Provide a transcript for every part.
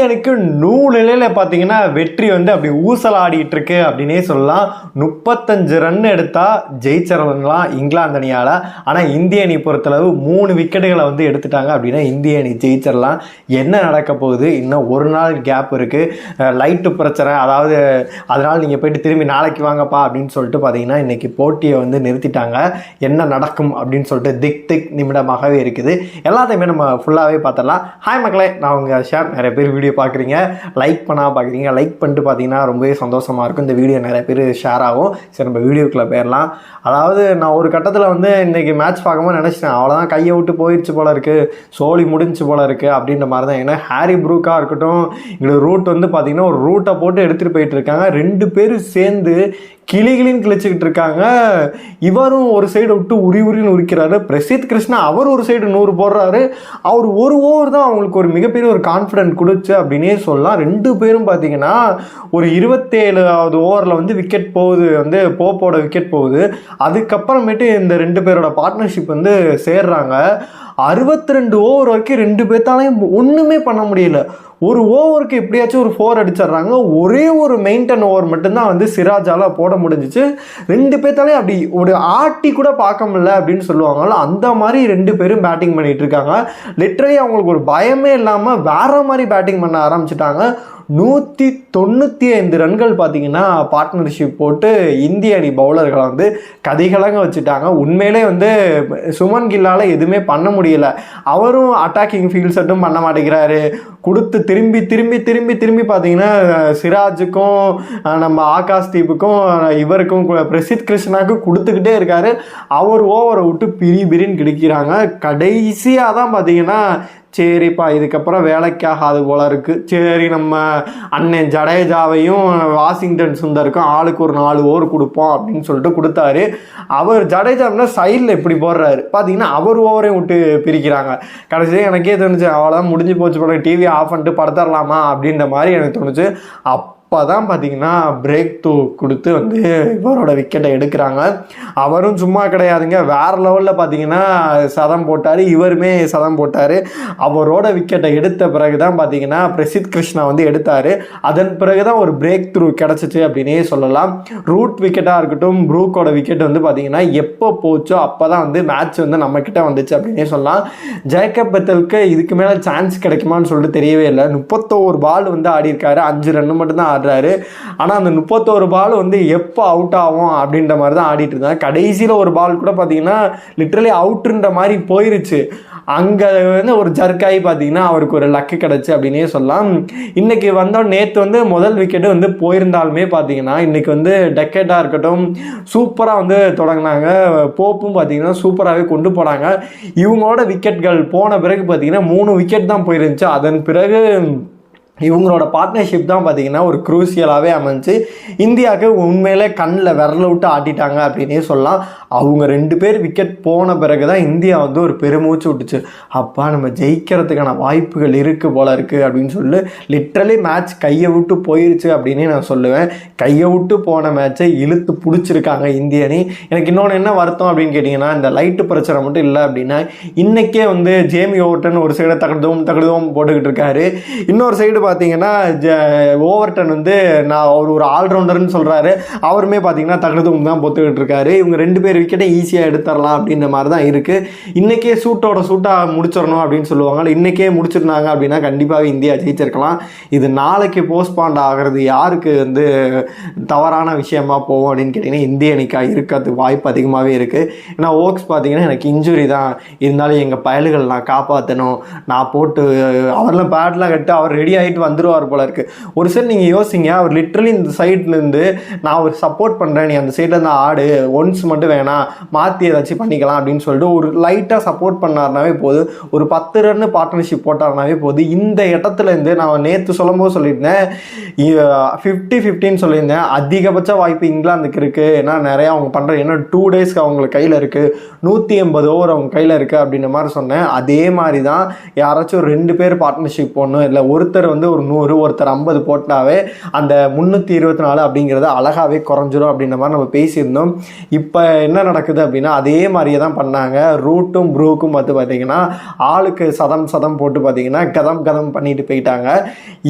இந்தியனுக்கு அணிக்கு நூலிலையில் பார்த்தீங்கன்னா வெற்றி வந்து அப்படி ஊசலாடிட்டு இருக்கு அப்படின்னே சொல்லலாம். முப்பத்தஞ்சு ரன் எடுத்தா ஜெயிச்சிடலாம் இங்கிலாந்து அணியால்? ஆனால் இந்திய அணி பொறுத்தளவு மூணு விக்கெட்டுகளை வந்து எடுத்துட்டாங்க அப்படின்னா இந்திய அணி ஜெயிச்சிடலாம். என்ன நடக்க போகுது? இன்னும் ஒரு நாள் கேப் இருக்குது லைட்டு பிரச்சனை. அதாவது அதனால் நீங்கள் போயிட்டு திரும்பி நாளைக்கு வாங்கப்பா அப்படின்னு சொல்லிட்டு பார்த்தீங்கன்னா இன்னைக்கு போட்டியை வந்து நிறுத்திட்டாங்க. என்ன நடக்கும் அப்படின்னு சொல்லிட்டு திக் திக் நிமிடமாகவே இருக்குது. எல்லாத்தையுமே நம்ம ஃபுல்லாகவே பார்த்துடலாம் ஹாய் மக்களே நான் உங்கள் ஷேர் நிறைய பேர் வீடியோ பார்க்குறீங்க லைக் பண்ணால் பார்க்குறீங்க லைக் பண்ணிட்டு பார்த்தீங்கன்னா ரொம்பவே சந்தோஷமாக இருக்கும். இந்த வீடியோ நிறைய பேர் ஷேர் ஆகும். சரி நம்ம வீடியோக்குள்ளே போயிடலாம். அதாவது நான் ஒரு கட்டத்தில் வந்து இன்றைக்கி மேட்ச் பார்க்கும்போது நினச்சிட்டேன். அவ்வளோதான் கையை விட்டு போயிடுச்சு போல இருக்குது சோலி முடிஞ்சு போல இருக்குது அப்படின்ற மாதிரி தான் ஏன்னா ஹாரி ப்ரூக்காக இருக்கட்டும் எங்களுக்கு ரூட் வந்து பார்த்திங்கன்னா ஒரு ரூட்டை போட்டு எடுத்துகிட்டு போயிட்டு இருக்காங்க. ரெண்டு பேரும் சேர்ந்து கிளிகிளின்னு கிழிச்சிக்கிட்டு இருக்காங்க. இவரும் ஒரு சைடு விட்டு உரி உரின்னு உரிக்கிறாரு. பிரசித் கிருஷ்ணா அவர் ஒரு சைடு நூறு போடுறாரு. அவர் ஒரு ஓவர் தான் அவங்களுக்கு ஒரு மிகப்பெரிய ஒரு கான்ஃபிடென்ட் கொடுச்சு அப்படின்னே சொல்லலாம். ரெண்டு பேரும் பார்த்தீங்கன்னா ஒரு இருபத்தேழாவது ஓவரில் வந்து விக்கெட் போகுது வந்து போப்போட விக்கெட் போகுது. அதுக்கப்புறமேட்டு இந்த ரெண்டு பேரோட பார்ட்னர்ஷிப் வந்து சேர்றாங்க. அறுபத்தி ரெண்டு ஓவர் வரைக்கும் ரெண்டு பேர்த்தாலையும் ஒன்றுமே பண்ண முடியல. ஒரு ஓவருக்கு எப்படியாச்சும் ஒரு ஃபோர் அடிச்சிடுறாங்க. ஒரே ஒரு மெயின்டன் ஓவர் மட்டும்தான் வந்து சிராஜால போட முடிஞ்சிச்சு. ரெண்டு பேர்த்தாலே அப்படி ஒரு ஆட்டி கூட பார்க்க முடியல அப்படின்னு சொல்லுவாங்கல்ல அந்த மாதிரி ரெண்டு பேரும் பேட்டிங் பண்ணிகிட்டு இருக்காங்க. லிட்ரலி அவங்களுக்கு ஒரு பயமே இல்லாமல் வேற மாதிரி பேட்டிங் பண்ண ஆரம்பிச்சிட்டாங்க. நூற்றி தொண்ணூற்றி ஐந்து ரன்கள் பார்த்தீங்கன்னா பார்ட்னர்ஷிப் போட்டு இந்திய அணி பவுலர்களை வந்து கதிகலங்க வச்சுட்டாங்க. உண்மையிலே வந்து சுமன் கில்லால் எதுவுமே பண்ண முடியல. அவரும் அட்டாக்கிங் ஃபீல்ட் செட்டும் பண்ண மாட்டேங்கிறாரு. கொடுத்து திரும்பி திரும்பி திரும்பி திரும்பி பார்த்தீங்கன்னா சிராஜுக்கும் நம்ம ஆகாஷ் தீப்புக்கும் இவருக்கும் பிரசித் கிருஷ்ணாவுக்கும் கொடுத்துக்கிட்டே இருக்காரு. அவர் ஓவரை விட்டு பிரி பிரின்னு கிடைக்கிறாங்க. கடைசியாக தான் பார்த்தீங்கன்னா சரிப்பா இதுக்கப்புறம் வேலைக்காகாது போல இருக்கு. சரி நம்ம அண்ணன் ஜடேஜாவையும் வாஷிங்டன் சுந்தருக்கும் ஆளுக்கு ஒரு நாலு ஓவர் கொடுப்போம் அப்படின்னு சொல்லிட்டு கொடுத்தாரு. அவர் ஜடேஜாம்னா சைடில் இப்படி போடுறாரு. பார்த்தீங்கன்னா அவர் ஓவரையும் விட்டு பிரிக்கிறாங்க. கடைசியாக எனக்கே தோணுச்சு அவ்வளோதான் முடிஞ்சு போச்சு போல டிவி ஆஃப் பண்ணிட்டு படுத்துடலாமா அப்படின்ற மாதிரி எனக்கு தோணுச்சு. அப் அப்போ தான் பார்த்தீங்கன்னா பிரேக் த்ரூ கொடுத்து வந்து இவரோட விக்கெட்டை எடுக்கிறாங்க. அவரும் சும்மா கிடையாதுங்க. வேறு லெவலில் பார்த்தீங்கன்னா சதம் போட்டார். இவருமே சதம் போட்டார். அவரோட விக்கெட்டை எடுத்த பிறகு தான் பார்த்தீங்கன்னா பிரசித் கிருஷ்ணா வந்து எடுத்தார். அதன் பிறகு தான் ஒரு பிரேக் த்ரூ கிடச்சிச்சு அப்படின்னே சொல்லலாம். ரூட் விக்கெட்டாக இருக்கட்டும் ப்ரூக்கோட விக்கெட் வந்து பார்த்தீங்கன்னா எப்போ போச்சோ அப்போ தான் வந்து மேட்ச் வந்து நம்மக்கிட்ட வந்துச்சு அப்படின்னே சொல்லலாம். ஜேக்கப் பெத்தலுக்கு இதுக்கு மேலே சான்ஸ் கிடைக்குமான்னு சொல்லிட்டு தெரியவே இல்லை. முப்பத்தோரு பால் வந்து ஆடியிருக்காரு. அஞ்சு ரன் மட்டும் தான் ஆடுறாரு. ஆனால் அந்த முப்பத்தோரு பால் வந்து எப்போ அவுட் ஆகும் அப்படின்ற மாதிரி தான் ஆடிட்டு இருந்தாங்க. கடைசியில் ஒரு பால் கூட பார்த்தீங்கன்னா லிட்ரலி அவுட்டுன்ற மாதிரி போயிருச்சு. அங்கே வந்து ஒரு ஜர்க்காகி பார்த்தீங்கன்னா அவருக்கு ஒரு லக்கு கிடச்சி அப்படின்னே சொல்லலாம். இன்றைக்கி வந்தோம் நேற்று வந்து முதல் விக்கெட்டு வந்து போயிருந்தாலுமே பார்த்தீங்கன்னா இன்றைக்கி வந்து டெக்கெட்டாக இருக்கட்டும் சூப்பராக வந்து தொடங்கினாங்க. போப்பும் பார்த்தீங்கன்னா சூப்பராகவே கொண்டு போனாங்க. இவங்களோட விக்கெட்கள் போன பிறகு பார்த்தீங்கன்னா மூணு விக்கெட் தான் போயிருந்துச்சு. அதன் பிறகு இவங்களோட பார்ட்னர்ஷிப் தான் பார்த்தீங்கன்னா ஒரு குரூசியலாகவே அமைஞ்சு இந்தியாவுக்கு உண்மையிலே கண்ணில் விரல விட்டு ஆட்டிட்டாங்க அப்படின்னே சொல்லலாம். அவங்க ரெண்டு பேர் விக்கெட் போன பிறகு தான் இந்தியா வந்து ஒரு பெருமூச்சு விட்டுச்சு. அப்பா நம்ம ஜெயிக்கிறதுக்கான வாய்ப்புகள் இருக்குது போல இருக்குது அப்படின்னு சொல்லி. லிட்ரலி மேட்ச் கையை விட்டு போயிருச்சு அப்படின்னே நான் சொல்லுவேன். கையை விட்டு போன மேட்சை இழுத்து பிடிச்சிருக்காங்க இந்திய அணி எனக்கு இன்னொன்று என்ன வருத்தம் அப்படின்னு கேட்டிங்கன்னா இந்த லைட்டு பிரச்சனை மட்டும் இல்லை அப்படின்னா இன்றைக்கே வந்து ஜேமி ஓட்டன் ஒரு சைடை தகடுதோம் தகடுதோம் போட்டுக்கிட்டு இருக்காரு. இன்னொரு சைடு பார்த்தீங்கன்னா ஜ- ஓவர்டன் வந்து நான் அவர் ஒரு ஆல்ரவுண்டர்னு சொல்கிறாரு அவருமே பார்த்தீங்கன்னா தகடுதோம் தான் பொத்துக்கிட்டு இருக்காரு. இவங்க ரெண்டு பேர் விக்கெட்டை ஈஸியாக எடுத்துடலாம் அப்படின்ற மாதிரி தான் இருக்குது இன்றைக்கே சூட்டோட சூட்டாக முடிச்சிடணும் அப்படின்னு சொல்லுவாங்க இன்றைக்கே முடிச்சிருந்தாங்க அப்படின்னா கண்டிப்பாக இந்தியா ஜெயிச்சிருக்கலாம். இது நாளைக்கு போஸ்ட்பாண்ட் ஆகிறது யாருக்கு வந்து தவறான விஷயமா போகும் அப்படின்னு கேட்டிங்கன்னா இந்திய அணிக்காக இருக்கிறதுக்கு வாய்ப்பு அதிகமாகவே இருக்குது ஏன்னா ஓக்ஸ் பார்த்தீங்கன்னா எனக்கு இன்ஜுரி தான். இருந்தாலும் எங்கள் பயல்கள் நான் காப்பாற்றணும் நான் போட்டு அவரெல்லாம் பேட்லாம் கட்டு அவர் ரெடி ஆகிட்டு வந்துடுவார் போல இருக்கு. ஒரு சைடு நீங்கள் யோசிங்க அவர் லிட்ரலி இந்த சைட்லேருந்து நான் ஒரு சப்போர்ட் பண்ணுறேன் நீ அந்த சைடில் இருந்து ஆடு ஒன்ஸ் மட்டும் வேணாம் மாற்றி ஏதாச்சும் பண்ணிக்கலாம் அப்படின்னு சொல்லிட்டு ஒரு லைட்டாக சப்போர்ட் பண்ணாருனாவே போதும் ஒரு பத்து ரன்னு பார்ட்னர்ஷிப் போட்டாருனாவே போதும் இந்த இடத்துல இருந்து நான் நேற்று சொல்லும்போது சொல்லியிருந்தேன் ஃபிஃப்டி ஃபிஃப்டின்னு சொல்லியிருந்தேன். அதிகபட்ச வாய்ப்பு இங்கிலாந்துக்கு இருக்குது ஏன்னா நிறையா அவங்க பண்ணுற ஏன்னா டூ டேஸ்க்கு அவங்களுக்கு கையில் இருக்குது நூற்றி எண்பது ஓவர் அவங்க கையில் இருக்குது அப்படின்ற மாதிரி சொன்னேன். அதே மாதிரி தான் யாராச்சும் ஒரு ரெண்டு பேர் பார்ட்னர்ஷிப் போடணும் இல்லை ஒருத்தர் வந்து வந்து ஒரு நூறு ஒருத்தர் ஐம்பது போட்டாவே அந்த முந்நூற்றி இருபத்தி நாலு அப்படிங்கிறது அழகாகவே குறைஞ்சிரும் அப்படின்ற மாதிரி நம்ம பேசியிருந்தோம். இப்போ என்ன நடக்குது அப்படின்னா அதே மாதிரியே தான் பண்ணாங்க. ரூட்டும் ப்ரூக்கும் பார்த்து பார்த்தீங்கன்னா ஆளுக்கு சதம் சதம் போட்டு பார்த்தீங்கன்னா கதம் கதம் பண்ணிட்டு போயிட்டாங்க.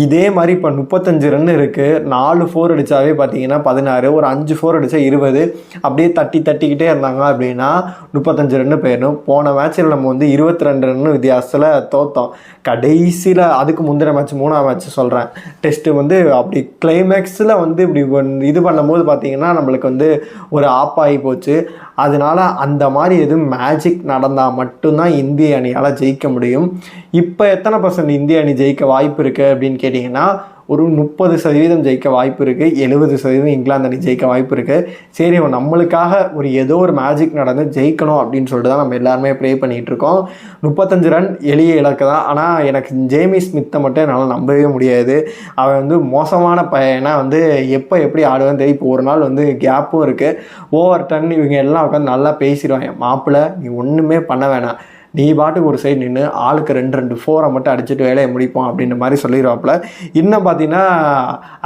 இதே மாதிரி இப்போ முப்பத்தஞ்சு ரன் இருக்குது நாலு ஃபோர் அடித்தாவே பார்த்தீங்கன்னா பதினாறு ஒரு அஞ்சு ஃபோர் அடித்தா இருபது. அப்படியே தட்டி தட்டிக்கிட்டே இருந்தாங்க அப்படின்னா முப்பத்தஞ்சு ரன்னு போயிடணும் போன மேட்ச்சில் நம்ம வந்து இருபத்தி ரெண்டு ரன் வித்தியாசத்தில் தோத்தோம். கடைசியில் அதுக்கு முந்தின மேட்ச் மூணாம் மேட்ச் சொல்கிறேன் டெஸ்ட்டு வந்து அப்படி கிளைமேக்ஸில் வந்து இப்படி ஒன்- இது பண்ணும்போது பார்த்தீங்கன்னா நம்மளுக்கு வந்து ஒரு ஆப்பாகி போச்சு. அதனால அந்த மாதிரி எதுவும் மேஜிக் நடந்தால் மட்டும்தான் இந்திய அணியால் ஜெயிக்க முடியும். இப்போ எத்தனை பர்சன்ட் இந்திய அணி ஜெயிக்க வாய்ப்பு இருக்குது அப்படின்னு கேட்டிங்கன்னா ஒரு முப்பது சதவீதம் ஜெயிக்க வாய்ப்பு இருக்குது எழுபது சதவீதம் இங்கிலாந்து அணி ஜெயிக்க வாய்ப்பு இருக்குது சரி அவன் நம்மளுக்காக ஒரு ஏதோ ஒரு மேஜிக் நடந்து ஜெயிக்கணும் அப்படின்னு சொல்லிட்டு தான் நம்ம எல்லாருமே ப்ரே பண்ணிகிட்டு இருக்கோம். முப்பத்தஞ்சு ரன் எளிய இலக்கு தான். ஆனால் எனக்கு ஜேமி ஸ்மித்தை மட்டும் என்னால் நம்பவே முடியாது. அவன் வந்து மோசமான பையனா வந்து எப்போ எப்படி ஆடுவான்னு தெரியும். இப்போ ஒரு நாள் வந்து கேப்பும் இருக்குது ஓவர் டன் இவங்க எல்லாம் உட்காந்து நல்லா பேசிடுவாங்க. மாப்பிள்ளை நீ ஒன்றுமே பண்ண வேணாம். நீ பாட்டுக்கு ஒரு சைடு நின்று ஆளுக்கு ரெண்டு ரெண்டு ஃபோரை மட்டும் அடிச்சுட்டு வேலையை முடிப்போம் அப்படின்ற மாதிரி சொல்லிடுவாப்புல இன்னும் பார்த்தீங்கன்னா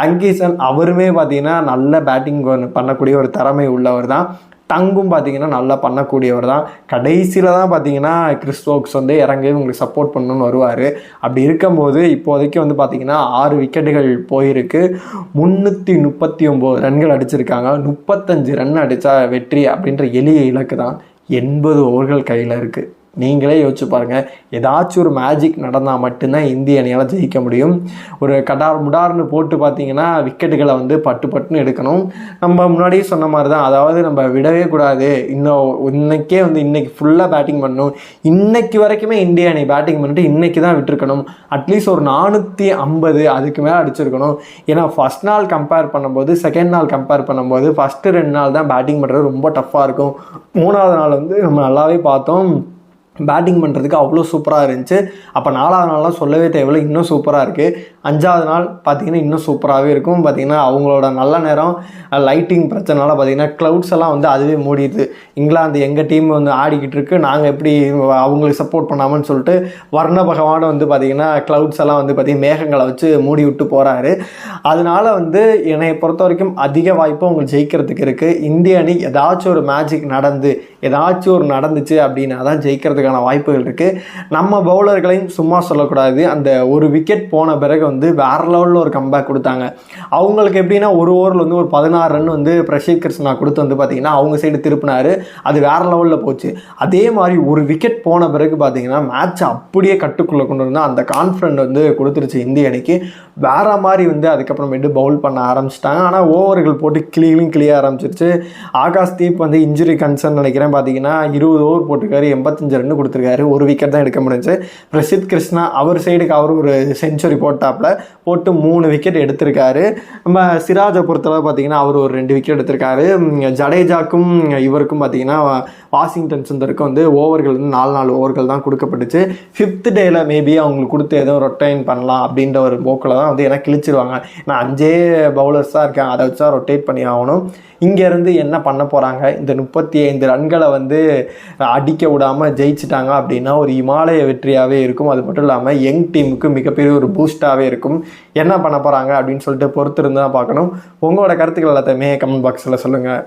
அங்கீசன் அவருமே பார்த்தீங்கன்னா நல்ல பேட்டிங் பண்ணக்கூடிய ஒரு திறமை உள்ளவர் தான். டங்கும் பார்த்தீங்கன்னா நல்லா பண்ணக்கூடியவர் தான். கடைசியில் தான் பார்த்தீங்கன்னா கிறிஸ்டோக்ஸ் வந்து இறங்கி உங்களுக்கு சப்போர்ட் பண்ணணும்னு வருவார். அப்படி இருக்கும்போது இப்போதைக்கு வந்து பார்த்தீங்கன்னா ஆறு விக்கெட்டுகள் போயிருக்கு. முந்நூற்றி முப்பத்தி ஒம்பது ரன்கள் அடிச்சிருக்காங்க. முப்பத்தஞ்சு ரன் அடித்தா வெற்றி அப்படின்ற எளிய இலக்கு தான். எண்பது ஓவர்கள் கையில் இருக்குது நீங்களே யோசிச்சு பாருங்கள் ஏதாச்சும் ஒரு மேஜிக் நடந்தால் மட்டும்தான் இந்திய அணியால் ஜெயிக்க முடியும். ஒரு கடார் முடார்னு போட்டு பார்த்தீங்கன்னா விக்கெட்டுகளை வந்து பட்டு பட்டுன்னு எடுக்கணும். நம்ம முன்னாடியே சொன்ன மாதிரி தான் அதாவது நம்ம விடவே கூடாது. இன்னும் இன்னைக்கே வந்து இன்றைக்கி ஃபுல்லாக பேட்டிங் பண்ணணும். இன்னைக்கு வரைக்குமே இந்திய அணி பேட்டிங் பண்ணிட்டு இன்றைக்கி தான் விட்டுருக்கணும். அட்லீஸ்ட் ஒரு நானூற்றி ஐம்பது அதுக்கு மேலே அடிச்சிருக்கணும். ஏன்னா ஃபர்ஸ்ட் நாள் கம்பேர் பண்ணும்போது செகண்ட் நாள் கம்பேர் பண்ணும்போது ஃபஸ்ட்டு ரெண்டு நாள் தான் பேட்டிங் பண்ணுறது ரொம்ப டஃப்பாக இருக்கும். மூணாவது நாள் வந்து நம்ம நல்லாவே பார்த்தோம். பேட்டிங் பண்ணுறதுக்கு அவ்வளோ சூப்பராக இருந்துச்சு. அப்போ நாலாவது நாள்லாம் சொல்லவே தேவையில்லை. இன்னும் சூப்பராக இருக்குது அஞ்சாவது நாள் பார்த்தீங்கன்னா இன்னும் சூப்பராகவே இருக்கும். பார்த்திங்கன்னா அவங்களோட நல்ல நேரம் லைட்டிங் பிரச்சனைனால பார்த்தீங்கன்னா க்ளவுட்ஸ் எல்லாம் வந்து அதுவே மூடிடுது. இங்கிலாந்து எங்கள் டீம் வந்து ஆடிக்கிட்டு இருக்கு. நாங்கள் எப்படி அவங்களுக்கு சப்போர்ட் பண்ணாமன்னு சொல்லிட்டு வர்ண பகவான் வந்து பார்த்திங்கன்னா க்ளவுட்ஸ் எல்லாம் வந்து பார்த்திங்கன்னா மேகங்களை வச்சு மூடி விட்டு போகிறாரு அதனால வந்து என்னை பொறுத்த வரைக்கும் அதிக வாய்ப்பு அவங்க ஜெயிக்கிறதுக்கு இருக்குது இந்திய அணி ஏதாச்சும் ஒரு மேஜிக் நடந்து ஏதாச்சும் ஒரு நடந்துச்சு அப்படின்னா தான் ஜெயிக்கிறதுக்கு போகிறதுக்கான வாய்ப்புகள் இருக்குது நம்ம பவுலர்களையும் சும்மா சொல்லக்கூடாது. அந்த ஒரு விக்கெட் போன பிறகு வந்து வேற லெவலில் ஒரு கம்பேக் கொடுத்தாங்க. அவங்களுக்கு எப்படின்னா ஒரு ஓவரில் வந்து ஒரு பதினாறு ரன் வந்து பிரஷீத் கிருஷ்ணா கொடுத்து வந்து பார்த்தீங்கன்னா அவங்க சைடு திருப்பினார். அது வேற லெவலில் போச்சு. அதே மாதிரி ஒரு விக்கெட் போன பிறகு பார்த்தீங்கன்னா மேட்ச் அப்படியே கட்டுக்குள்ளே கொண்டு வந்தால் அந்த கான்ஃபிடன்ட் வந்து கொடுத்துருச்சு இந்திய அணிக்கு. வேற மாதிரி வந்து அதுக்கப்புறமேட்டு பவுல் பண்ண ஆரம்பிச்சிட்டாங்க. ஆனால் ஓவர்கள் போட்டு கிளியிலும் கிளிய ஆரம்பிச்சிருச்சு. ஆகாஷ் தீப் வந்து இன்ஜுரி கன்சர்ன் நினைக்கிறேன். பார்த்தீங்கன்னா இருபது ஓவர் போட்டிருக்காரு எண்பத்தஞ்சு ரன் கொடுத்துருக்காரு. ஒரு விக்கெட் தான் எடுக்க முடிஞ்சு. பிரசித் கிருஷ்ணா அவர் சைடுக்கு அவர் ஒரு செஞ்சுரி போட்டாப்புல போட்டு மூணு விக்கெட் எடுத்திருக்காரு. நம்ம சிராஜை பொறுத்தளவு பார்த்தீங்கன்னா அவர் ஒரு ரெண்டு விக்கெட் எடுத்திருக்காரு. ஜடேஜாக்கும் இவருக்கும் பார்த்தீங்கன்னா வாஷிங்டன் சுந்தருக்கும் வந்து ஓவர்கள் வந்து நாலு நாலு ஓவர்கள் தான் கொடுக்கப்பட்டுச்சு. ஃபிஃப்த் டேயில் மேபி அவங்களுக்கு கொடுத்து ஏதோ ரொட்டைன் பண்ணலாம் அப்படின்ற ஒரு போக்கில் தான் வந்து ஏன்னா கிழிச்சிருவாங்க. நான் அஞ்சே பவுலர்ஸ் தான் இருக்காங்க அதை வச்சா ரொட்டேட் பண்ணி ஆகணும். இங்கேருந்து என்ன பண்ண போகிறாங்க இந்த முப்பத்தி ஐந்து ரன்களை வந்து அடிக்க விடாமல் ஜெயிச்சிட்டாங்க அப்படின்னா ஒரு இமாலய வெற்றியாகவே இருக்கும். அது மட்டும் இல்லாமல் யங் டீமுக்கு மிகப்பெரிய ஒரு பூஸ்டாகவே இருக்கும். என்ன பண்ண போகிறாங்க அப்படின்னு சொல்லிட்டு பொறுத்திருந்து தான் பார்க்கணும். உங்களோட கருத்துக்கள் எல்லாத்தையுமே கமெண்ட் பாக்ஸில் சொல்லுங்கள்